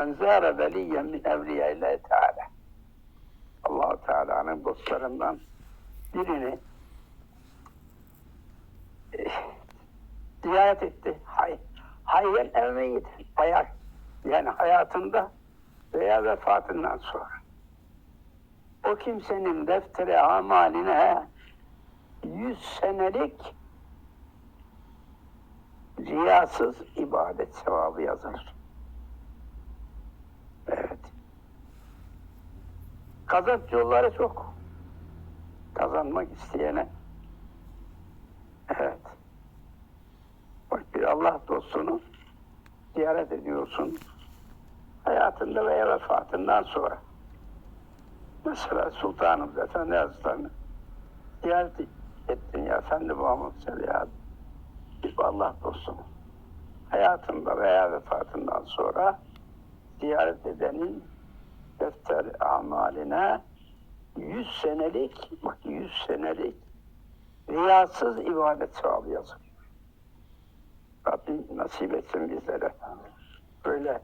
Ben zâre veliyyen min evliyaillâhi teâlâ. allah Teala'nın dostlarından birini eh, ziyaret etti. Hay, hayyen ev meyyit. Hayal. Yani hayatında veya vefatından sonra. O kimsenin defteri amaline yüz senelik riyasız ibadet sevabı yazılır. Evet. Kazanç yolları çok. Kazanmak isteyene. Evet. Bak bir Allah dostunu ziyaret ediyorsun. Hayatında veya vefatından sonra. Mesela Sultanımız Efendi Hazretleri'ni ziyaret ettin ya Efendi Muhammed Sallallahu bir Allah dostunu. Hayatında veya vefatından sonra ziyaret edenin defter amaline yüz senelik, bak yüz senelik riyasız ibadet yazılıyor. Rabbim nasip etsin bizlere. Böyle